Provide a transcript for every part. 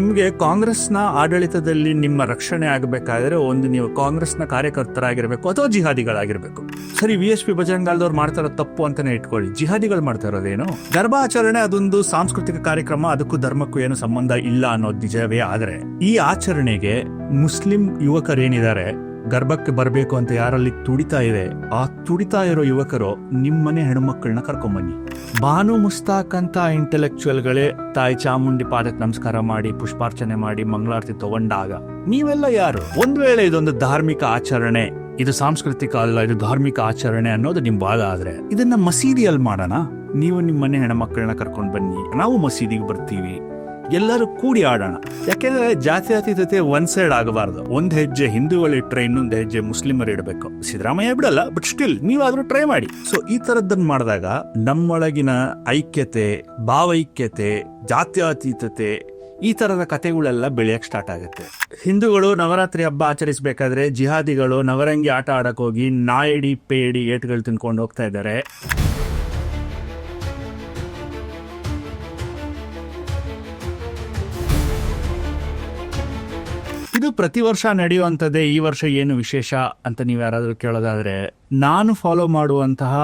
ನಿಮಗೆ ಕಾಂಗ್ರೆಸ್ನ ಆಡಳಿತದಲ್ಲಿ ನಿಮ್ಮ ರಕ್ಷಣೆ ಆಗಬೇಕಾದ್ರೆ ಒಂದು ನೀವು ಕಾಂಗ್ರೆಸ್ನ ಕಾರ್ಯಕರ್ತರಾಗಿರಬೇಕು ಅಥವಾ ಜಿಹಾದಿಗಳಾಗಿರಬೇಕು. ಸರಿ ವಿ ಎಸ್ ಪಿ ಬಜರಂಗಾಲ್ದವ್ರು ಮಾಡ್ತಾರೋ ತಪ್ಪು ಅಂತಾನೆ ಇಟ್ಕೊಳ್ಳಿ. ಜಿಹಾದಿಗಳು ಮಾಡ್ತಾ ಇರೋದೇನು? ಗರ್ಭಾಚರಣೆ ಅದೊಂದು ಸಾಂಸ್ಕೃತಿಕ ಕಾರ್ಯಕ್ರಮ, ಅದಕ್ಕೂ ಧರ್ಮಕ್ಕೂ ಏನು ಸಂಬಂಧ ಇಲ್ಲ ಅನ್ನೋದು ನಿಜವೇ. ಆದರೆ ಈ ಆಚರಣೆಗೆ ಮುಸ್ಲಿಂ ಯುವಕರೇನಿದ್ದಾರೆ? ಗರ್ಭಕ್ಕೆ ಬರಬೇಕು ಅಂತ ಯಾರಲ್ಲಿ ತುಡಿತಾ ಇದೆ ಆ ತುಡಿತಾ ಇರೋ ಯುವಕರು ನಿಮ್ಮನೆ ಹೆಣ್ಮಕ್ಳನ್ನ ಕರ್ಕೊಂಬನ್ನಿ ಬಾನು ಮುಸ್ತಾಕ್ ಅಂತ ಇಂಟೆಲೆಕ್ಚುಯಲ್ಗಳೇ ತಾಯಿ ಚಾಮುಂಡಿ ಪಾದಕ್ಕೆ ನಮಸ್ಕಾರ ಮಾಡಿ, ಪುಷ್ಪಾರ್ಚನೆ ಮಾಡಿ, ಮಂಗಳಾರತಿ ತಗೊಂಡಾಗ ನೀವೆಲ್ಲ ಯಾರು? ಒಂದ್ ವೇಳೆ ಇದೊಂದು ಧಾರ್ಮಿಕ ಆಚರಣೆ, ಇದು ಸಾಂಸ್ಕೃತಿಕ ಅಲ್ಲ, ಇದು ಧಾರ್ಮಿಕ ಆಚರಣೆ ಅನ್ನೋದು ನಿಮ್ ಭಾಗ ಆದ್ರೆ ಇದನ್ನ ಮಸೀದಿಯಲ್ಲಿ ಮಾಡೋಣ? ನೀವು ನಿಮ್ಮನೆ ಹೆಣ್ಮಕ್ಳನ್ನ ಕರ್ಕೊಂಡು ಬನ್ನಿ. ನಾವು ಮಸೀದಿಗೆ ಬರ್ತೀವಿ. ಎಲ್ಲರೂ ಕೂಡಿ ಆಡೋಣ. ಯಾಕೆಂದ್ರೆ ಜಾತ್ಯಾತೀತತೆ ಒನ್ ಸೈಡ್ ಆಗಬಾರ್ದು. ಒಂದ್ ಹೆಜ್ಜೆ ಹಿಂದೂಗಳು ಇಟ್ರೆ ಇನ್ನೊಂದ್ ಹೆಜ್ಜೆ ಮುಸ್ಲಿಮರು ಇಡಬೇಕು. ಸಿದ್ದರಾಮಯ್ಯ ಬಿಡಲ್ಲ ಬಟ್ ಸ್ಟಿಲ್ ನೀವಾದ್ರೂ ಟ್ರೈ ಮಾಡಿ. ಸೊ ಈ ತರದ್ದನ್ನ ಮಾಡಿದಾಗ ನಮ್ಮೊಳಗಿನ ಐಕ್ಯತೆ, ಭಾವೈಕ್ಯತೆ, ಜಾತ್ಯಾತೀತತೆ, ಈ ತರದ ಕಥೆಗಳೆಲ್ಲ ಬೆಳೆಯಕ್ ಸ್ಟಾರ್ಟ್ ಆಗುತ್ತೆ. ಹಿಂದೂಗಳು ನವರಾತ್ರಿ ಹಬ್ಬ ಆಚರಿಸಬೇಕಾದ್ರೆ ಜಿಹಾದಿಗಳು ನವರಂಗಿ ಆಟ ಆಡಕ್ ಹೋಗಿ ನಾಯಿಡಿ, ಪೇಡಿ, ಏಟ್ಗಳು ತಿನ್ಕೊಂಡು ಹೋಗ್ತಾ ಇದ್ದಾರೆ. ಇದು ಪ್ರತಿ ವರ್ಷ ನಡೆಯುವಂಥದ್ದೇ, ಈ ವರ್ಷ ಏನು ವಿಶೇಷ ಅಂತ ನೀವು ಯಾರಾದರೂ ಕೇಳೋದಾದರೆ, ನಾನು ಫಾಲೋ ಮಾಡುವಂತಹ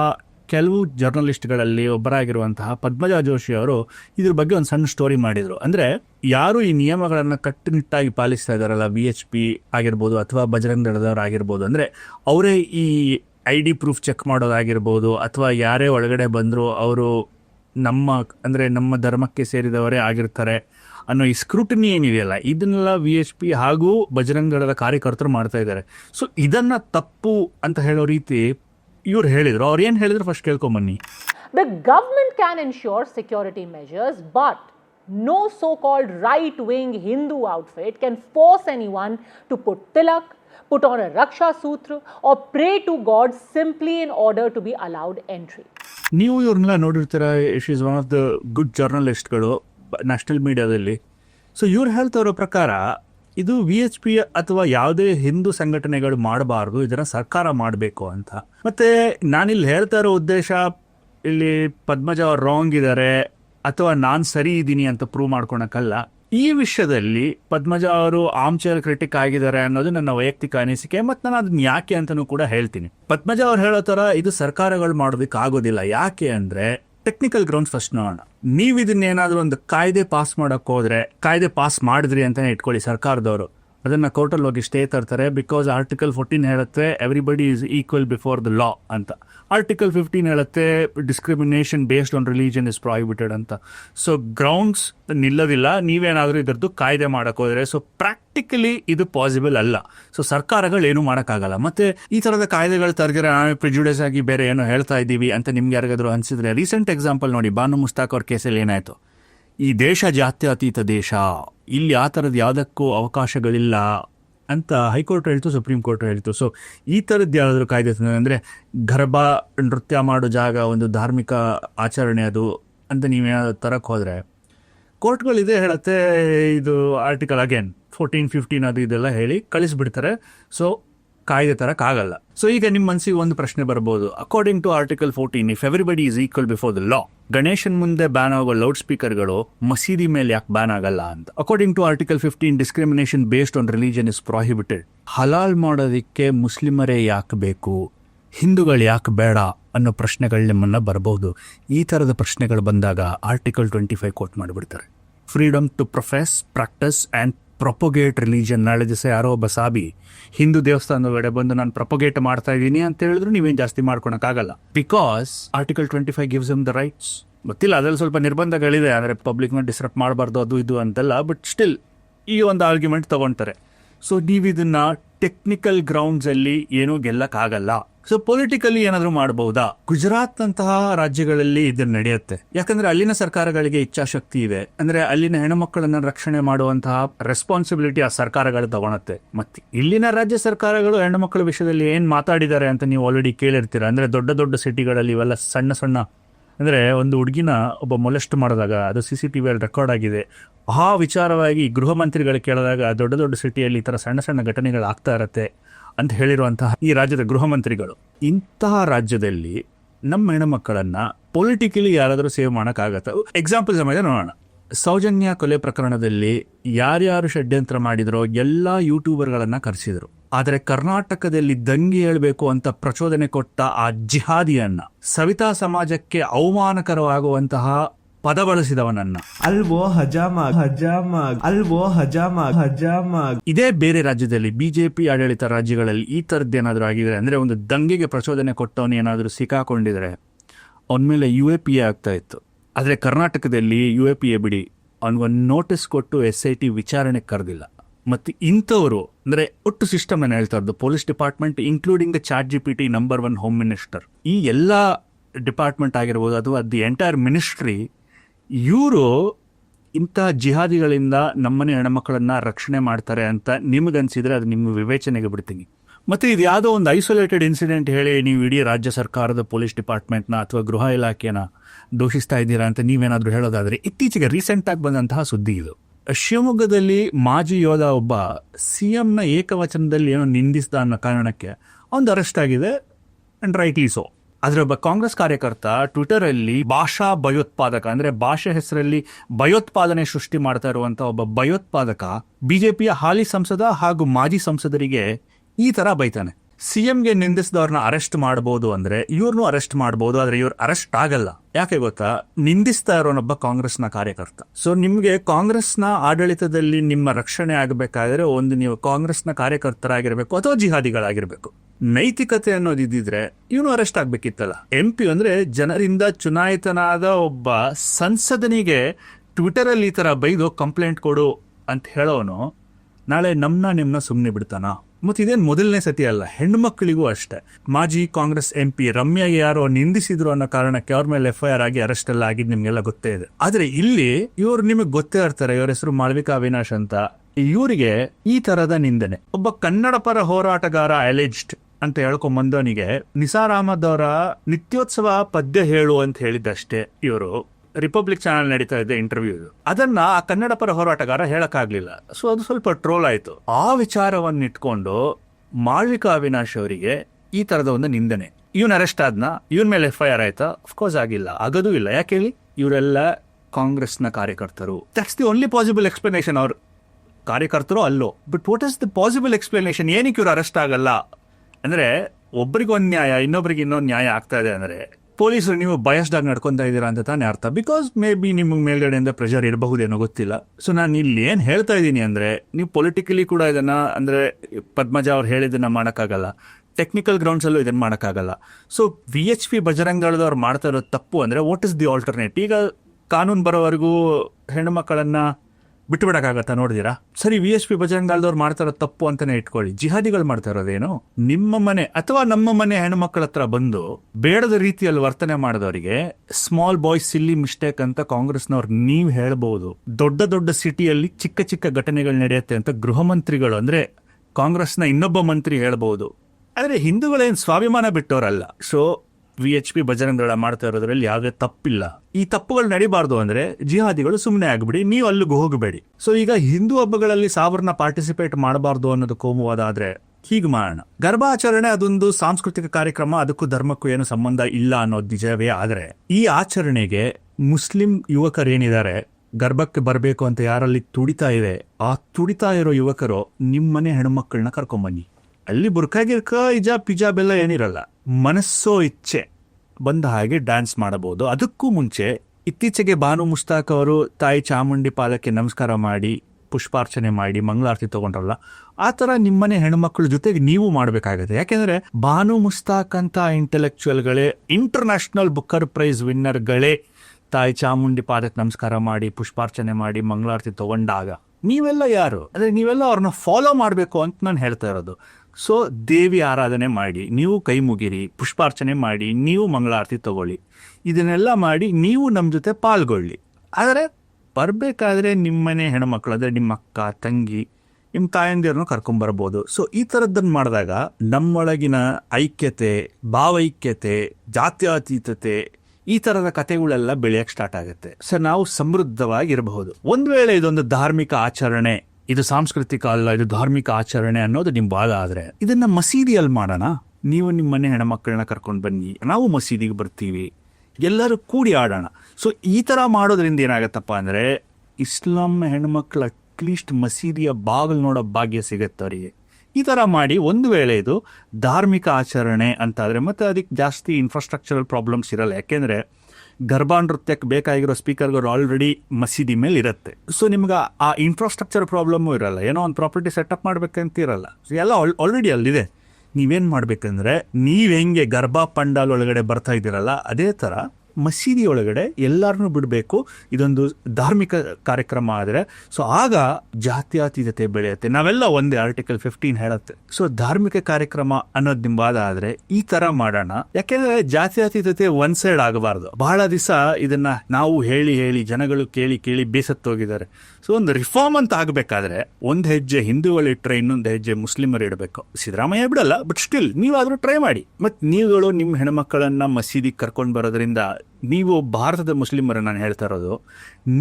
ಕೆಲವು ಜರ್ನಲಿಸ್ಟ್ಗಳಲ್ಲಿ ಒಬ್ಬರಾಗಿರುವಂತಹ ಪದ್ಮಜಾ ಜೋಶಿ ಅವರು ಇದ್ರ ಬಗ್ಗೆ ಒಂದು ಸಣ್ಣ ಸ್ಟೋರಿ ಮಾಡಿದರು. ಅಂದರೆ, ಯಾರು ಈ ನಿಯಮಗಳನ್ನು ಕಟ್ಟುನಿಟ್ಟಾಗಿ ಪಾಲಿಸ್ತಾ ಇದ್ದಾರಲ್ಲ ವಿ ಎಚ್ ಪಿ ಆಗಿರ್ಬೋದು ಅಥವಾ ಬಜರಂಗ್ ದಳದವ್ರು ಆಗಿರ್ಬೋದು, ಅಂದರೆ ಅವರೇ ಈ ಐ ಡಿ ಪ್ರೂಫ್ ಚೆಕ್ ಮಾಡೋದಾಗಿರ್ಬೋದು, ಅಥವಾ ಯಾರೇ ಒಳಗಡೆ ಬಂದರೂ, ಅವರು ನಮ್ಮ, ಅಂದರೆ ನಮ್ಮ ಧರ್ಮಕ್ಕೆ ಸೇರಿದವರೇ ಆಗಿರ್ತಾರೆ ಅನ್ನೋ ಈ ಸ್ಕ್ರೂಟಿನಿ ಏನಿದೆಯಲ್ಲ ಇದನ್ನೆಲ್ಲ ವಿ ಎಚ್ ಪಿ ಹಾಗೂ ಬಜರಂಗ ದಳದ ಕಾರ್ಯಕರ್ತರು ಮಾಡ್ತಾ ಇದ್ದಾರೆ. ಸೊ ಇದನ್ನ ತಪ್ಪು ಅಂತ ಹೇಳೋ ರೀತಿ ಇವ್ರು ಹೇಳಿದ್ರು. ಅವ್ರು ಏನು ಹೇಳಿದ್ರು first ಕೇಳ್ಕೊಂಬನ್ನಿ. The government can ensure security measures but no called right right Hindu outfit can force any one to put tilak put on a Raksha Sutra, or pray to God simply in order to be allowed entry. ನೀವು ಇವ್ರನ್ನೆಲ್ಲ ನೋಡಿರ್ತೀರ it is one of the good ಜರ್ನಲಿಸ್ಟ್ಗಳು national ಮೀಡಿಯಾದಲ್ಲಿ so ಇವ್ರು ಹೇಳ್ತಾ ಇರೋ ಪ್ರಕಾರ, ಇದು V H P ಅಥವಾ ಯಾವುದೇ ಹಿಂದೂ ಸಂಘಟನೆಗಳು ಮಾಡಬಾರ್ದು, ಇದನ್ನು ಸರ್ಕಾರ ಮಾಡಬೇಕು ಅಂತ. ಮತ್ತೆ ನಾನಿಲ್ಲಿ ಹೇಳ್ತಾ ಇರೋ ಉದ್ದೇಶ, ಇಲ್ಲಿ ಪದ್ಮಜ ಅವ್ರು ರಾಂಗ್ ಇದ್ದಾರೆ ಅಥವಾ ನಾನು ಸರಿ ಇದ್ದೀನಿ ಅಂತ ಪ್ರೂವ್ ಮಾಡ್ಕೊಳಕ್ಕಲ್ಲ. ಈ ವಿಷಯದಲ್ಲಿ ಪದ್ಮಜ ಅವರು ಆಮ್ಚೇರ್ ಕ್ರಿಟಿಕ್ ಆಗಿದ್ದಾರೆ ಅನ್ನೋದು ನನ್ನ ವೈಯಕ್ತಿಕ ಅನಿಸಿಕೆ ಮತ್ತು ನಾನು ಅದನ್ನ ಯಾಕೆ ಅಂತಲೂ ಕೂಡ ಹೇಳ್ತೀನಿ. ಪದ್ಮಜ ಅವ್ರು ಹೇಳೋ ತರ ಇದು ಸರ್ಕಾರಗಳು ಮಾಡೋದಕ್ಕೆ ಆಗೋದಿಲ್ಲ ಯಾಕೆ ಅಂದ್ರೆ ಟೆಕ್ನಿಕಲ್ ಗ್ರೌಂಡ್ ಫಸ್ಟ್ ನೋಡೋಣ. ನೀವು ಇದನ್ನ ಏನಾದ್ರೂ ಒಂದು ಕಾಯ್ದೆ ಪಾಸ್ ಮಾಡಕ್ ಹೋದ್ರೆ, ಕಾಯ್ದೆ ಪಾಸ್ ಮಾಡಿದ್ರಿ ಅಂತಲೇ ಇಟ್ಕೊಳ್ಳಿ ಸರ್ಕಾರದವರು. ಅದನ್ನ ಕೋರ್ಟಲ್ಲಿ ಹೋಗಿ ಸ್ಟೇ ತರ್ತಾರೆ ಬಿಕಾಸ್ ಆರ್ಟಿಕಲ್ ಫೋರ್ಟೀನ್ ಹೇಳುತ್ತೆ everybody is equal before the law ಅಂತ. ಆರ್ಟಿಕಲ್ ಫಿಫ್ಟೀನ್ ಹೇಳುತ್ತೆ discrimination based on religion is prohibited ಅಂತ. ಸೊ ಗ್ರೌಂಡ್ಸ್ ನಿಲ್ಲೋದಿಲ್ಲ. ನೀವೇನಾದರೂ ಇದರದ್ದು ಕಾಯ್ದೆ ಮಾಡಕ್ಕೆ ಹೋದರೆ ಸೊ ಪ್ರಾಕ್ಟಿಕಲಿ ಇದು ಪಾಸಿಬಲ್ ಅಲ್ಲ. ಸೊ ಸರ್ಕಾರಗಳು ಏನು ಮಾಡೋಕ್ಕಾಗಲ್ಲ. ಮತ್ತೆ ಈ ಥರದ ಕಾಯ್ದೆಗಳು ತರಗಿರ ಪ್ರಿಜುಡೇಸ್ ಆಗಿ ಬೇರೆ ಏನೋ ಹೇಳ್ತಾ ಇದ್ದೀವಿ ಅಂತ ನಿಮ್ಗೆ ಯಾರಿಗಾದರೂ ಅನಿಸಿದ್ರೆ ರೀಸೆಂಟ್ ಎಕ್ಸಾಂಪಲ್ ನೋಡಿ, ಬಾನು ಮುಸ್ತಾಕ್ ಅವ್ರ ಕೇಸಲ್ಲಿ ಏನಾಯಿತು? ಈ ದೇಶ ಜಾತ್ಯತೀತ ದೇಶ. ಇಲ್ಲಿ ಆ ಥರದ್ದು ಯಾವುದಕ್ಕೂ ಅವಕಾಶಗಳಿಲ್ಲ. ಅಂತ ಹೈಕೋರ್ಟ್ ಹೇಳ್ತು ಸುಪ್ರೀಂ ಕೋರ್ಟ್ ಹೇಳ್ತು ಸೊ ಈ ಥರದ್ದು ಯಾವುದಾದ್ರು ಕಾಯ್ದೆ ಅಂದರೆ ಗರ್ಭ ನೃತ್ಯ ಮಾಡೋ ಜಾಗ ಒಂದು ಧಾರ್ಮಿಕ ಆಚರಣೆ ಅದು ಅಂತ ನೀವು ತರಕ್ಕೆ ಹೋದರೆ, ಕೋರ್ಟ್ಗಳು ಇದೇ ಹೇಳುತ್ತೆ, ಇದು ಆರ್ಟಿಕಲ್ ಅಗೇನ್ ಫೋರ್ಟೀನ್ ಫಿಫ್ಟೀನ್ ಅದು ಇದೆಲ್ಲ ಹೇಳಿ ಕಳಿಸ್ಬಿಡ್ತಾರೆ. ಸೊ ಕಾಯ್ದೆ ತರಕ್ಕಾಗಲ್ಲ ಸೊ ಈಗ ನಿಮ್ಮ ಮನಸ್ಸಿಗೆ ಒಂದು ಪ್ರಶ್ನೆ ಬರ್ಬೋದು. According to article fourteen if everybody is equal before the law ಗಣೇಶನ್ ಮುಂದೆ ಬ್ಯಾನ್ ಆಗೋ ಲೌಡ್ ಸ್ಪೀಕರ್ಗಳು ಮಸೀದಿ ಮೇಲೆ ಯಾಕೆ ಬ್ಯಾನ್ ಆಗಲ್ಲ ಅಂತ. According to article fifteen discrimination based on religion is prohibited ಹಲಾಲ್ ಮಾಡೋದಕ್ಕೆ ಮುಸ್ಲಿಮರೇ ಯಾಕೆ ಬೇಕು? ಹಿಂದೂಗಳು ಯಾಕೆ ಬೇಡ? ಅನ್ನೋ ಪ್ರಶ್ನೆಗಳು ನಿಮ್ಮನ್ನ ಬರಬಹುದು ಈ ಥರದ ಪ್ರಶ್ನೆಗಳು ಬಂದಾಗ ಆರ್ಟಿಕಲ್ ಟ್ವೆಂಟಿ ಫೈವ್ ಕೋಟ್ ಮಾಡಿಬಿಡ್ತಾರೆ. Freedom to profess practice and propagate religion ನಾಳೆ ದಿವಸ ಯಾರೋ ಒಬ್ಬ ಸಾಬಿ, ಹಿಂದೂ ದೇವಸ್ಥಾನದ ಕಡೆ ಬಂದು ನಾನು ಪ್ರೊಪೊಗೇಟ್ ಮಾಡ್ತಾ ಇದ್ದೀನಿ ಅಂತ ಹೇಳಿದ್ರು ನೀವೇನು ಜಾಸ್ತಿ ಮಾಡ್ಕೊಳಕ್ಕಾಗಲ್ಲ because article twenty five gives them the rights ಗೊತ್ತಿಲ್ಲ, ಅದ್ರಲ್ಲಿ ಸ್ವಲ್ಪ ನಿರ್ಬಂಧಗಳಿದೆ, ಅಂದರೆ ಪಬ್ಲಿಕ್ನ ಡಿಸ್ಟರ್ಬ್ ಮಾಡಬಾರ್ದು, ಅದು ಇದು ಅಂತೆಲ್ಲ ಬಟ್ ಸ್ಟಿಲ್ ಈ ಒಂದು ಆರ್ಗ್ಯುಮೆಂಟ್ ತಗೊಳ್ತಾರೆ ಸೊ ನೀವು ಇದನ್ನ ಟೆಕ್ನಿಕಲ್ ಗ್ರೌಂಡ್ಸ್ ಅಲ್ಲಿ ಏನೂ ಗೆಲ್ಲಕ್ಕಾಗಲ್ಲ. ಸೊ ಪೊಲಿಟಿಕಲಿ ಏನಾದರೂ ಮಾಡಬಹುದಾ ಗುಜರಾತ್ ನಂತಹ ರಾಜ್ಯಗಳಲ್ಲಿ ಇದನ್ನ ನಡೆಯುತ್ತೆ. ಯಾಕಂದ್ರೆ ಅಲ್ಲಿನ ಸರ್ಕಾರಗಳಿಗೆ ಇಚ್ಛಾಶಕ್ತಿ ಇದೆ. ಅಂದ್ರೆ ಅಲ್ಲಿನ ಹೆಣ್ಣುಮಕ್ಕಳನ್ನ ರಕ್ಷಣೆ ಮಾಡುವಂತಹ ರೆಸ್ಪಾನ್ಸಿಬಿಲಿಟಿ ಆ ಸರ್ಕಾರಗಳು ತಗೊಳತ್ತೆ. ಮತ್ತೆ ಇಲ್ಲಿನ ರಾಜ್ಯ ಸರ್ಕಾರಗಳು ಹೆಣ್ಣುಮಕ್ಕಳ ವಿಷಯದಲ್ಲಿ ಏನ್ ಮಾತಾಡಿದ್ದಾರೆ ಅಂತ ನೀವು ಆಲ್ರೆಡಿ ಕೇಳಿರ್ತೀರ. ಅಂದ್ರೆ ದೊಡ್ಡ ದೊಡ್ಡ ಸಿಟಿಗಳಲ್ಲಿ ಇವೆಲ್ಲ ಸಣ್ಣ ಸಣ್ಣ ಅಂದ್ರೆ ಒಂದು ಹುಡುಗಿನ ಒಬ್ಬ ಮೊಲೆಸ್ಟ್ ಮಾಡಿದಾಗ, ಅದು ಸಿ ಸಿ ಟಿವಿಯಲ್ಲಿ ರೆಕಾರ್ಡ್ ಆಗಿದೆ. ಆ ವಿಚಾರವಾಗಿ ಗೃಹ ಮಂತ್ರಿಗಳು ಕೇಳಿದಾಗ, ದೊಡ್ಡ ದೊಡ್ಡ ಸಿಟಿಯಲ್ಲಿ ಈ ಥರ ಸಣ್ಣ ಸಣ್ಣ ಘಟನೆಗಳು ಆಗ್ತಾ ಇರತ್ತೆ ಅಂತ ಹೇಳಿರುವಂತಹ ಈ ರಾಜ್ಯದ ಗೃಹ ಮಂತ್ರಿಗಳು. ಇಂತಹ ರಾಜ್ಯದಲ್ಲಿ ನಮ್ಮ ಹೆಣ್ಮಕ್ಕಳನ್ನ ಪೊಲಿಟಿಕಲಿ ಯಾರಾದರೂ ಸೇವ್ ಮಾಡೋಕ್ಕಾಗತ್ತೆ? ಎಕ್ಸಾಂಪಲ್ ಸಮಯದ ನೋಡೋಣ. ಸೌಜನ್ಯ ಕೊಲೆ ಪ್ರಕರಣದಲ್ಲಿ ಯಾರ್ಯಾರು ಷಡ್ಯಂತ್ರ ಮಾಡಿದರೋ, ಎಲ್ಲ ಯೂಟ್ಯೂಬರ್ಗಳನ್ನು ಕರೆಸಿದ್ರು. ಆದರೆ ಕರ್ನಾಟಕದಲ್ಲಿ ದಂಗೆ ಹೇಳಬೇಕು ಅಂತ ಪ್ರಚೋದನೆ ಕೊಟ್ಟ ಆ ಜಿಹಾದಿಯನ್ನ ಸವಿತಾ ಸಮಾಜಕ್ಕೆ ಅವಮಾನಕರವಾಗುವಂತಹ ಪದ ಬಳಸಿದವನನ್ನ. ಅಲ್ವೋ ಹಜಾಮ ಹಜಾಮ ಅಲ್ವೋ ಹಜಾಮ ಹಜಾಮ. ಇದೇ ಬೇರೆ ರಾಜ್ಯದಲ್ಲಿ ಬಿಜೆಪಿ ಆಡಳಿತ ರಾಜ್ಯಗಳಲ್ಲಿ ಈ ತರದ್ದು ಏನಾದರೂ ಆಗಿದ್ರೆ ಅಂದ್ರೆ ಒಂದು ದಂಗೆಗೆ ಪ್ರಚೋದನೆ ಕೊಟ್ಟವನು ಏನಾದರೂ ಸಿಕ್ಕಾಕೊಂಡಿದ್ರೆ ಅವನ ಮೇಲೆ ಯು ಎ ಪಿ ಎ ಆಗ್ತಾ ಇತ್ತು. ಆದರೆ ಕರ್ನಾಟಕದಲ್ಲಿ ಯು ಎ ಪಿ ಎ ಬಿಡಿ ಅವನಿಗೊಂದು ನೋಟಿಸ್ ಕೊಟ್ಟು ಎಸ್ ಐ ಟಿ ವಿಚಾರಣೆ ಕರೆದಿಲ್ಲ. ಮತ್ತು ಇಂಥವರು, ಅಂದರೆ ಒಟ್ಟು ಸಿಸ್ಟಮ್ ಏನು ಹೇಳ್ತಾ ಇರೋದು? Police department including the chat G P T number one home minister ಈ ಎಲ್ಲ ಡಿಪಾರ್ಟ್ಮೆಂಟ್ ಆಗಿರ್ಬೋದು ಅಥವಾ ದಿ ಎಂಟೈರ್ ಮಿನಿಸ್ಟ್ರಿ ಇವರು ಇಂಥ ಜಿಹಾದಿಗಳಿಂದ ನಮ್ಮನೆ ಹೆಣ್ಮಕ್ಳನ್ನು ರಕ್ಷಣೆ ಮಾಡ್ತಾರೆ ಅಂತ ನಿಮಗನ್ಸಿದ್ರೆ ಅದು ನಿಮ್ಮ ವಿವೇಚನೆಗೆ ಬಿಡ್ತೀನಿ. ಮತ್ತು ಇದು ಯಾವುದೋ ಒಂದು ಐಸೋಲೇಟೆಡ್ ಇನ್ಸಿಡೆಂಟ್ ಹೇಳಿ ನೀವು ಇಡೀ ರಾಜ್ಯ ಸರ್ಕಾರದ ಪೊಲೀಸ್ ಡಿಪಾರ್ಟ್ಮೆಂಟ್ನ ಅಥವಾ ಗೃಹ ಇಲಾಖೆನ ದೂಷಿಸ್ತಾ ಇದ್ದೀರಾ ಅಂತ ನೀವೇನಾದರೂ ಹೇಳೋದಾದರೆ, ಇತ್ತೀಚೆಗೆ ರೀಸೆಂಟಾಗಿ ಬಂದಂತಹ ಸುದ್ದಿ ಇದು. ಶಿವಮೊಗ್ಗದಲ್ಲಿ ಮಾಜಿ ಯೋಧ ಒಬ್ಬ ಸಿ ಎಂನ ಏಕವಚನದಲ್ಲಿ ಏನೋ ನಿಂದಿಸಿದ ಅನ್ನೋ ಕಾರಣಕ್ಕೆ ಅವನು ಅರೆಸ್ಟ್ ಆಗಿದೆ ಅಂಡ್ ರೈಟ್ಲಿ ಸೋ ಆದರೆ ಒಬ್ಬ ಕಾಂಗ್ರೆಸ್ ಕಾರ್ಯಕರ್ತ ಟ್ವಿಟರ್ ಅಲ್ಲಿ ಭಾಷಾ ಭಯೋತ್ಪಾದಕ, ಅಂದ್ರೆ ಭಾಷೆ ಹೆಸರಲ್ಲಿ ಭಯೋತ್ಪಾದನೆ ಸೃಷ್ಟಿ ಮಾಡ್ತಾ ಇರುವಂಥ ಒಬ್ಬ ಭಯೋತ್ಪಾದಕ, ಬಿಜೆಪಿಯ ಹಾಲಿ ಸಂಸದ ಹಾಗೂ ಮಾಜಿ ಸಂಸದರಿಗೆ ಈ ತರ ಬೈತಾನೆ. ಸಿಎಂಗೆ ನಿಂದಿಸಿದವ್ರನ್ನ ಅರೆಸ್ಟ್ ಮಾಡಬಹುದು ಅಂದ್ರೆ ಇವ್ರನ್ನೂ ಅರೆಸ್ಟ್ ಮಾಡಬಹುದು ಆದ್ರೆ ಇವ್ರು ಅರೆಸ್ಟ್ ಆಗಲ್ಲ. ಯಾಕೆ ಗೊತ್ತಾ? ನಿಂದಿಸ್ತಾ ಇರೋನೊಬ್ಬ ಕಾಂಗ್ರೆಸ್ನ ಕಾರ್ಯಕರ್ತ. ಸೊ ನಿಮ್ಗೆ ಕಾಂಗ್ರೆಸ್ನ ಆಡಳಿತದಲ್ಲಿ ನಿಮ್ಮ ರಕ್ಷಣೆ ಆಗಬೇಕಾದ್ರೆ ಒಂದು ನೀವು ಕಾಂಗ್ರೆಸ್ನ ಕಾರ್ಯಕರ್ತರಾಗಿರ್ಬೇಕು ಅಥವಾ ಜಿಹಾದಿಗಳಾಗಿರ್ಬೇಕು. ನೈತಿಕತೆ ಅನ್ನೋದು ಇದ್ದಿದ್ರೆ ಇವನು ಅರೆಸ್ಟ್ ಆಗ್ಬೇಕಿತ್ತಲ್ಲ. ಎಂ ಪಿ ಅಂದ್ರೆ ಜನರಿಂದ ಚುನಾಯಿತನಾದ ಒಬ್ಬ ಸಂಸದನಿಗೆ ಟ್ವಿಟರ್ ಅಲ್ಲಿ ಈ ತರ ಬೈದು ಕಂಪ್ಲೇಂಟ್ ಕೊಡು ಅಂತ ಹೇಳೋನು, ನಾಳೆ ನಮ್ನ ನಿಮ್ನ ಸುಮ್ಮನೆ ಬಿಡ್ತಾನ? ಮತ್ತೆ ಇದೇನು ಮೊದಲನೇ ಸತಿ ಅಲ್ಲ, ಹೆಣ್ಮಕ್ಳಿಗೂ ಅಷ್ಟೇ. ಮಾಜಿ ಕಾಂಗ್ರೆಸ್ ಎಂ ಪಿ ರಮ್ಯಾಗೆ ಯಾರೋ ನಿಂದಿಸಿದ್ರು ಅನ್ನೋ ಕಾರಣಕ್ಕೆ ಅವ್ರ ಮೇಲೆ ಎಫ್ ಐ ಆರ್ ಆಗಿ ಅರೆಸ್ಟ್ ಎಲ್ಲ ಆಗಿದ್ದು ನಿಮಗೆಲ್ಲ ಗೊತ್ತೇ ಇದೆ. ಆದ್ರೆ ಇಲ್ಲಿ ಇವರು ನಿಮಗೆ ಗೊತ್ತೇ ಇರ್ತಾರೆ, ಇವರ ಹೆಸರು ಮಾಳ್ವಿಕಾ ಅವಿನಾಶ್ ಅಂತ. ಇವರಿಗೆ ಈ ತರದ ನಿಂದನೆ. ಒಬ್ಬ ಕನ್ನಡ ಪರ ಹೋರಾಟಗಾರ ಅಲೆಜ್ಡ್ ಅಂತ ಹೇಳ್ಕೊಂಬಂದವನಿಗೆ ನಿಸಾರ್ ಅಹಮದ್ ನಿತ್ಯೋತ್ಸವ ಪದ್ಯ ಹೇಳು ಅಂತ ಹೇಳಿದ್ದಷ್ಟೇ ಇವರು. ರಿಪಬ್ಲಿಕ್ ಚಾನಲ್ ನಡೀತಾ ಇದೆ ಇಂಟರ್ವ್ಯೂ ಇದು. ಅದನ್ನ ಆ ಕನ್ನಡ ಪರ ಹೋರಾಟಗಾರ ಹೇಳಕ್ಕಾಗ್ಲಿಲ್ಲ. ಸೊ ಅದು ಸ್ವಲ್ಪ ಟ್ರೋಲ್ ಆಯ್ತು. ಆ ವಿಚಾರವನ್ನ ಇಟ್ಕೊಂಡು ಮಾಳ್ವಿಕಾ ಅವಿನಾಶ್ ಅವರಿಗೆ ಈ ತರದ ಒಂದು ನಿಂದನೆ. ಇವನ್ ಅರೆಸ್ಟ್ ಆದ್ನ, ಇವನ್ ಮೇಲೆ ಎಫ್ ಐ ಆರ್ ಆಯ್ತಾ? ಅಫ್ಕೋರ್ಸ್ ಆಗಿಲ್ಲ. ಆಗೋದೂ ಇಲ್ಲ. ಯಾಕೆ ಹೇಳಿ? ಇವರೆಲ್ಲ ಕಾಂಗ್ರೆಸ್ನ ಕಾರ್ಯಕರ್ತರು. That's the only possible explanation ಅವ್ರ ಕಾರ್ಯಕರ್ತರು ಅಲ್ಲೋ. But what is the possible explanation ಏನಕ್ಕೆ ಇವ್ರು ಅರೆಸ್ಟ್ ಆಗಲ್ಲ? ಅಂದ್ರೆ ಒಬ್ರಿಗೆ ಒಂದ್ ನ್ಯಾಯ, ಇನ್ನೊಬ್ರಿಗೆ ಇನ್ನೊಂದು ನ್ಯಾಯ ಆಗ್ತಾ ಇದೆ ಅಂದ್ರೆ ಪೊಲೀಸರು, ನೀವು ಬಯಸ್ಡ್ ಆಗಿ ನಡ್ಕೊಂತಾ ಇದ್ದೀರಾ ಅಂತ ತಾನೇ ಅರ್ಥ. ಬಿಕಾಸ್ ಮೇ ಬಿ ನಿಮಗೆ ಮೇಲ್ಗಡೆಯಿಂದ ಪ್ರೆಷರ್ ಇರಬಹುದೇನೋ ಗೊತ್ತಿಲ್ಲ. ಸೊ ನಾನು ಇಲ್ಲಿ ಏನು ಹೇಳ್ತಾ ಇದ್ದೀನಿ ಅಂದರೆ, ನೀವು ಪೊಲಿಟಿಕಲಿ ಕೂಡ ಇದನ್ನು ಅಂದರೆ, ಪದ್ಮಜ ಅವ್ರು ಹೇಳಿದ್ದನ್ನು ಮಾಡೋಕ್ಕಾಗಲ್ಲ. ಟೆಕ್ನಿಕಲ್ ಗ್ರೌಂಡ್ಸಲ್ಲೂ ಇದನ್ನು ಮಾಡೋಕ್ಕಾಗಲ್ಲ. So V H P Bajrang ದಳದವ್ರು ಮಾಡ್ತಾ ಇರೋದು ತಪ್ಪು ಅಂದರೆ ವಾಟ್ ಇಸ್ ದಿ ಆಲ್ಟರ್ನೇಟ್ ಈಗ ಕಾನೂನು ಬರೋವರೆಗೂ ಹೆಣ್ಣು ಮಕ್ಕಳನ್ನ ಬಿಟ್ಟುಬಿಡಕ್ಕಾಗತ್ತಾ ನೋಡಿದಿರಾ? ಸರಿ ವಿ ಎಸ್ ಪಿ ಬಜರಂಗಾಲ್ದವ್ರು ಮಾಡ್ತಾರೋ ತಪ್ಪು ಅಂತಾನೆ ಇಟ್ಕೊಳ್ಳಿ. ಜಿಹಾದಿಗಳು ಮಾಡ್ತಾ ಇರೋದೇನು? ನಿಮ್ಮ ಮನೆ ಅಥವಾ ನಮ್ಮ ಮನೆ ಹೆಣ್ಣುಮಕ್ಕಳ ಹತ್ರ ಬಂದು ಬೇಡದ ರೀತಿಯಲ್ಲಿ ವರ್ತನೆ ಮಾಡಿದವರಿಗೆ ಸ್ಮಾಲ್ ಬಾಯ್ ಸಿಲ್ಲಿ ಮಿಸ್ಟೇಕ್ ಅಂತ ಕಾಂಗ್ರೆಸ್ನವ್ರು ನೀವು ಹೇಳ್ಬಹುದು ದೊಡ್ಡ ದೊಡ್ಡ ಸಿಟಿಯಲ್ಲಿ ಚಿಕ್ಕ ಚಿಕ್ಕ ಘಟನೆಗಳು ನಡೆಯುತ್ತೆ ಅಂತ ಗೃಹ ಮಂತ್ರಿಗಳು ಅಂದ್ರೆ ಕಾಂಗ್ರೆಸ್ನ ಇನ್ನೊಬ್ಬ ಮಂತ್ರಿ ಹೇಳ್ಬಹುದು ಆದರೆ ಹಿಂದೂಗಳೇನು ಸ್ವಾಭಿಮಾನ ಬಿಟ್ಟವರಲ್ಲ so V H P Bajrang Dal ಮಾಡ್ತಾ ಇರೋದ್ರಲ್ಲಿ ಯಾವುದೇ ತಪ್ಪಿಲ್ಲ. ಈ ತಪ್ಪುಗಳು ನಡಿಬಾರ್ದು ಅಂದ್ರೆ ಜಿಹಾದಿಗಳು ಸುಮ್ಮನೆ ಆಗ್ಬಿಡಿ, ನೀವು ಅಲ್ಲಿಗೆ ಹೋಗಬೇಡಿ. ಸೊ ಈಗ ಹಿಂದೂ ಹಬ್ಬಗಳಲ್ಲಿ ಸಾವಿರನ ಪಾರ್ಟಿಸಿಪೇಟ್ ಮಾಡಬಾರ್ದು ಅನ್ನೋದು ಕೋಮುವಾದ ಆದ್ರೆ ಹೀಗೆ ಮಾಡೋಣ ಗರ್ಭಾಚರಣೆ ಅದೊಂದು ಸಾಂಸ್ಕೃತಿಕ ಕಾರ್ಯಕ್ರಮ, ಅದಕ್ಕೂ ಧರ್ಮಕ್ಕೂ ಏನು ಸಂಬಂಧ ಇಲ್ಲ ಅನ್ನೋದು ನಿಜವೇ. ಆದ್ರೆ ಈ ಆಚರಣೆಗೆ ಮುಸ್ಲಿಂ ಯುವಕರೇನಿದ್ದಾರೆ, ಗರ್ಭಕ್ಕೆ ಬರಬೇಕು ಅಂತ ಯಾರಲ್ಲಿ ತುಡಿತಾ ಇದೆ, ಆ ತುಡಿತಾ ಇರೋ ಯುವಕರು ನಿಮ್ಮನೆ ಹೆಣ್ಮಕ್ಳನ್ನ ಕರ್ಕೊಂಬನ್ನಿ. ಅಲ್ಲಿ ಬುರ್ಕಾಗಿರ್ಕ ಇಜಾ ಇಜಾಬ್ ಪಿಜಾಬ್ ಎಲ್ಲ ಏನಿರಲ್ಲ. ಮನಸ್ಸೋ ಇಚ್ಛೆ ಬಂದ ಹಾಗೆ ಡ್ಯಾನ್ಸ್ ಮಾಡಬಹುದು. ಅದಕ್ಕೂ ಮುಂಚೆ ಇತ್ತೀಚೆಗೆ ಬಾನು ಮುಸ್ತಾಕ್ ಅವರು ತಾಯಿ ಚಾಮುಂಡಿ ಪಾದಕ್ಕೆ ನಮಸ್ಕಾರ ಮಾಡಿ, ಪುಷ್ಪಾರ್ಚನೆ ಮಾಡಿ, ಮಂಗಳಾರತಿ ತಗೊಂಡ್ರಲ್ಲ, ಆ ಥರ ನಿಮ್ಮನೆ ಹೆಣ್ಮಕ್ಳ ಜೊತೆಗೆ ನೀವು ಮಾಡಬೇಕಾಗುತ್ತೆ. ಯಾಕೆಂದ್ರೆ ಭಾನು ಮುಸ್ತಾಕ್ ಅಂತ ಇಂಟೆಲೆಕ್ಚುಯಲ್ಗಳೇ ಇಂಟರ್ನ್ಯಾಷನಲ್ ಬುಕ್ಕರ್ ಪ್ರೈಸ್ ವಿನ್ನರ್ಗಳೇ ತಾಯಿ ಚಾಮುಂಡಿ ಪಾದಕ್ಕೆ ನಮಸ್ಕಾರ ಮಾಡಿ, ಪುಷ್ಪಾರ್ಚನೆ ಮಾಡಿ, ಮಂಗಳಾರತಿ ತಗೊಂಡಾಗ ನೀವೆಲ್ಲ ಯಾರು? ಅಂದ್ರೆ ನೀವೆಲ್ಲ ಅವ್ರನ್ನ ಫಾಲೋ ಮಾಡಬೇಕು ಅಂತ ನಾನು ಹೇಳ್ತಾ ಇರೋದು. ಸೊ ದೇವಿ ಆರಾಧನೆ ಮಾಡಿ, ನೀವು ಕೈ ಮುಗಿರಿ, ಪುಷ್ಪಾರ್ಚನೆ ಮಾಡಿ, ನೀವು ಮಂಗಳಾರತಿ ತಗೊಳ್ಳಿ. ಇದನ್ನೆಲ್ಲ ಮಾಡಿ ನೀವು ನಮ್ಮ ಜೊತೆ ಪಾಲ್ಗೊಳ್ಳಿ. ಆದರೆ, ಬರಬೇಕಾದ್ರೆ ನಿಮ್ಮನೆ ಹೆಣ್ಮಕ್ಳು, ಅಂದರೆ ನಿಮ್ಮ ಅಕ್ಕ, ತಂಗಿ, ನಿಮ್ಮ ತಾಯಂದಿರನ್ನು ಕರ್ಕೊಂಬರ್ಬೋದು ಸೊ ಈ ಥರದ್ದನ್ನು ಮಾಡಿದಾಗ ನಮ್ಮೊಳಗಿನ ಐಕ್ಯತೆ, ಭಾವೈಕ್ಯತೆ, ಜಾತ್ಯತೀತತೆ, ಈ ಥರದ ಕಥೆಗಳೆಲ್ಲ ಬೆಳೆಯೋಕ್ಕೆ ಸ್ಟಾರ್ಟ್ ಆಗುತ್ತೆ. ಸೊ ನಾವು ಸಮೃದ್ಧವಾಗಿರಬಹುದು. ಒಂದು ವೇಳೆ ಇದೊಂದು ಧಾರ್ಮಿಕ ಆಚರಣೆ ಇದು ಸಾಂಸ್ಕೃತಿಕ ಅಲ್ಲ, ಇದು ಧಾರ್ಮಿಕ ಆಚರಣೆ ಅನ್ನೋದು ನಿಮ್ಮ ವಾದ ಆದರೆ. ಇದನ್ನ ಮಸೀದಿಯಲ್ಲಿ ಮಾಡೋಣ. ನೀವು ನಿಮ್ಮ ಮನೆ ಹೆಣ್ಮಕ್ಳನ್ನ ಕರ್ಕೊಂಡು ಬನ್ನಿ. ನಾವು ಮಸೀದಿಗೆ ಬರ್ತೀವಿ. ಎಲ್ಲರೂ ಕೂಡಿ ಆಡೋಣ. ಸೊ ಈ ಥರ ಮಾಡೋದ್ರಿಂದ ಏನಾಗತ್ತಪ್ಪ ಅಂದರೆ, ಇಸ್ಲಾಂ ಹೆಣ್ಮಕ್ಳು ಅಟ್ಲೀಸ್ಟ್ ಮಸೀದಿಯ ಬಾಗಿಲು ನೋಡೋ ಭಾಗ್ಯ ಸಿಗುತ್ತೆ ಅವರಿಗೆ. ಈ ಥರ ಮಾಡಿ ಒಂದು ವೇಳೆ ಇದು ಧಾರ್ಮಿಕ ಆಚರಣೆ ಅಂತಾದರೆ ಮತ್ತು ಅದಕ್ಕೆ ಜಾಸ್ತಿ ಇನ್ಫ್ರಾಸ್ಟ್ರಕ್ಚರಲ್ ಪ್ರಾಬ್ಲಮ್ಸ್ ಇರಲ್ಲ. ಯಾಕೆಂದರೆ ಗರ್ಭಾ ನೃತ್ಯಕ್ಕೆ ಬೇಕಾಗಿರೋ ಸ್ಪೀಕರ್ಗಳು ಆಲ್ರೆಡಿ ಮಸೀದಿ ಮೇಲೆ ಇರುತ್ತೆ. ಸೊ ನಿಮ್ಗೆ ಆ ಇನ್ಫ್ರಾಸ್ಟ್ರಕ್ಚರ್ ಪ್ರಾಬ್ಲಮ್ಮು ಇರಲ್ಲ. ಏನೋ ಒಂದು ಪ್ರಾಪರ್ಟಿ ಸೆಟಪ್ ಮಾಡ್ಬೇಕಂತ ಇರಲ್ಲ. ಸೊ ಎಲ್ಲ ಆಲ್ರೆಡಿ ಅಲ್ಲಿದೆ. ನೀವೇನು ಮಾಡ್ಬೇಕಂದ್ರೆ, ನೀವು ಹೆಂಗೆ ಗರ್ಭಾ ಪಂಡಾಲ್ ಒಳಗಡೆ ಬರ್ತಾ ಇದ್ದೀರಲ್ಲ, ಅದೇ ಥರ ಮಸೀದಿ ಒಳಗಡೆ ಎಲ್ಲರನ್ನೂ ಬಿಡಬೇಕು. ಇದೊಂದು ಧಾರ್ಮಿಕ ಕಾರ್ಯಕ್ರಮ ಆದರೆ. ಸೊ ಆಗ ಜಾತ್ಯಾತೀತತೆ ಬೆಳೆಯುತ್ತೆ. ನಾವೆಲ್ಲ ಒಂದೇ ಆರ್ಟಿಕಲ್ ಫಿಫ್ಟೀನ್ ಹೇಳುತ್ತೆ. ಸೊ ಧಾರ್ಮಿಕ ಕಾರ್ಯಕ್ರಮ ಅನ್ನೋದು ವಾದ ಆದರೆ ಈ ಥರ ಮಾಡೋಣ. ಯಾಕೆಂದ್ರೆ ಜಾತ್ಯಾತೀತತೆ ಒನ್ ಸೈಡ್ ಆಗಬಾರ್ದು. ಬಹಳ ದಿವಸ ಇದನ್ನ ನಾವು ಹೇಳಿ ಹೇಳಿ ಜನಗಳು ಕೇಳಿ ಕೇಳಿ ಬೇಸತ್ತೋಗಿದ್ದಾರೆ. ಸೊ ಒಂದು ರಿಫಾರ್ಮ್ ಅಂತ ಆಗಬೇಕಾದ್ರೆ ಒಂದು ಹೆಜ್ಜೆ ಹಿಂದೂಗಳು ಇಟ್ಟರೆ ಇನ್ನೊಂದು ಹೆಜ್ಜೆ ಮುಸ್ಲಿಮರು ಇಡಬೇಕು. ಸಿದ್ದರಾಮಯ್ಯ ಬಿಡಲ್ಲ ಬಟ್ ಸ್ಟಿಲ್ ನೀವಾದರೂ ಟ್ರೈ ಮಾಡಿ. ಮತ್ತು ನೀವುಗಳು ನಿಮ್ಮ ಹೆಣ್ಮಕ್ಕಳನ್ನು ಮಸೀದಿಗೆ ಕರ್ಕೊಂಡು ಬರೋದ್ರಿಂದ ನೀವು ಭಾರತದ ಮುಸ್ಲಿಮರು ನಾನು ಹೇಳ್ತಾ ಇರೋದು,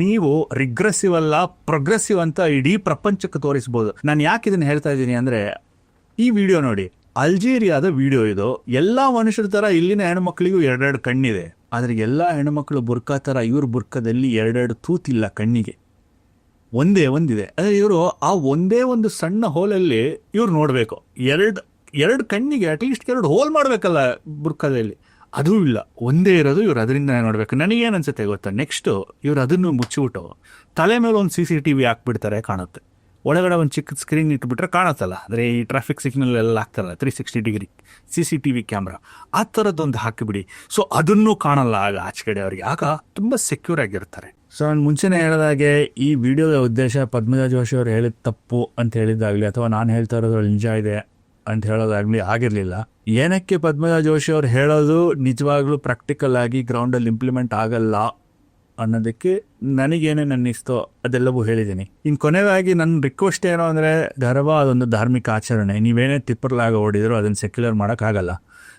ನೀವು ರಿಗ್ರೆಸಿವ್ ಅಲ್ಲ ಪ್ರೊಗ್ರೆಸಿವ್ ಅಂತ ಇಡೀ ಪ್ರಪಂಚಕ್ಕೆ ತೋರಿಸ್ಬೋದು. ನಾನು ಯಾಕೆ ಇದನ್ನು ಹೇಳ್ತಾ ಇದ್ದೀನಿ ಅಂದರೆ, ಈ ವಿಡಿಯೋ ನೋಡಿ, ಅಲ್ಜೀರಿಯಾದ ವಿಡಿಯೋ ಇದು. ಎಲ್ಲ ಮನುಷ್ಯರ ಥರ ಇಲ್ಲಿನ ಹೆಣ್ಮಕ್ಳಿಗೂ ಎರಡೆರಡು ಕಣ್ಣಿದೆ. ಆದರೆ ಎಲ್ಲ ಹೆಣ್ಮಕ್ಳು ಬುರ್ಕಾ ಥರ ಇವ್ರ ಬುರ್ಕದಲ್ಲಿ ಎರಡೆರಡು ತೂತಿಲ್ಲ ಕಣ್ಣಿಗೆ. ಒಂದೇ ಒಂದಿದೆ. ಅದೇ ಇವರು ಆ ಒಂದೇ ಒಂದು ಸಣ್ಣ ಹೋಲಲ್ಲಿ ಇವ್ರು ನೋಡಬೇಕು. ಎರಡು ಎರಡು ಕಣ್ಣಿಗೆ ಅಟ್ಲೀಸ್ಟ್ ಎರಡು ಹೋಲ್ ಮಾಡಬೇಕಲ್ಲ ಬುರ್ಕದಲ್ಲಿ ಅದೂ ಇಲ್ಲ. ಒಂದೇ ಇರೋದು ಇವ್ರು ಅದರಿಂದ ನೋಡಬೇಕು. ನನಗೇನು ಅನ್ಸುತ್ತೆ ಗೊತ್ತಾ? ನೆಕ್ಸ್ಟು ಇವ್ರು ಅದನ್ನು ಮುಚ್ಚಿಬಿಟ್ಟು ತಲೆ ಮೇಲೆ ಒಂದು ಸಿ ಸಿ ಟಿ ವಿ ಹಾಕ್ಬಿಡ್ತಾರೆ ಕಾಣುತ್ತೆ. ಒಳಗಡೆ ಒಂದು ಚಿಕ್ಕ ಸ್ಕ್ರೀನ್ ಇಟ್ಬಿಟ್ರೆ ಕಾಣುತ್ತಲ್ಲ. ಅಂದರೆ ಈ ಟ್ರಾಫಿಕ್ ಸಿಗ್ನಲ್ ಎಲ್ಲ ಹಾಕ್ತಾರಲ್ಲ three sixty degree C C T V camera ಆ ಥರದ್ದೊಂದು ಹಾಕಿಬಿಡಿ. ಸೊ ಅದನ್ನು ಕಾಣಲ್ಲ ಆಗ ಆಚೆ ಕಡೆ ಅವ್ರಿಗೆ ಆಗ ತುಂಬ ಸೆಕ್ಯೂರ್ ಆಗಿರ್ತಾರೆ. ಸೊ ನಾನು ಮುಂಚೆನೇ ಹೇಳಿದಾಗೆ ಈ ವಿಡಿಯೋದ ಉದ್ದೇಶ ಪದ್ಮಜ ಜೋಶಿ ಅವರು ಹೇಳಿದ ತಪ್ಪು ಅಂತ ಹೇಳಿದ್ದಾಗಲಿ ಅಥವಾ ನಾನು ಹೇಳ್ತಾ ಇರೋದು ನಿಜ ಇದೆ ಅಂತ ಹೇಳೋದಾಗ್ಲಿ ಆಗಿರಲಿಲ್ಲ. ಏನಕ್ಕೆ ಪದ್ಮಜ ಜೋಶಿ ಅವ್ರು ಹೇಳೋದು ನಿಜವಾಗ್ಲೂ ಪ್ರಾಕ್ಟಿಕಲ್ ಆಗಿ ಗ್ರೌಂಡಲ್ಲಿ ಇಂಪ್ಲಿಮೆಂಟ್ ಆಗಲ್ಲ ಅನ್ನೋದಕ್ಕೆ ನನಗೇನೇನು ಅನ್ನಿಸ್ತೋ ಅದೆಲ್ಲವೂ ಹೇಳಿದ್ದೀನಿ. ಇನ್ನು ಕೊನೆಯದಾಗಿ ನನ್ನ ರಿಕ್ವೆಸ್ಟ್ ಏನೋ ಅಂದರೆ, ಗರ್ವ ಅದೊಂದು ಧಾರ್ಮಿಕ ಆಚರಣೆ. ನೀವೇನೇ ತಿಪ್ಪರ್ಲಾಗ ಓಡಿದ್ರು ಅದನ್ನು ಸೆಕ್ಯುಲರ್ ಮಾಡೋಕ್ಕಾಗಲ್ಲ.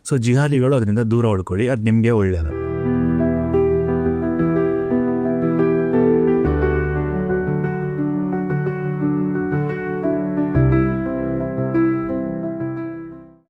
ಸೊ ಜಿಹಾದಿಗಳು ಅದರಿಂದ ದೂರ ಉಳ್ಕೊಳ್ಳಿ. ಅದು ನಿಮಗೆ ಒಳ್ಳೆಯದು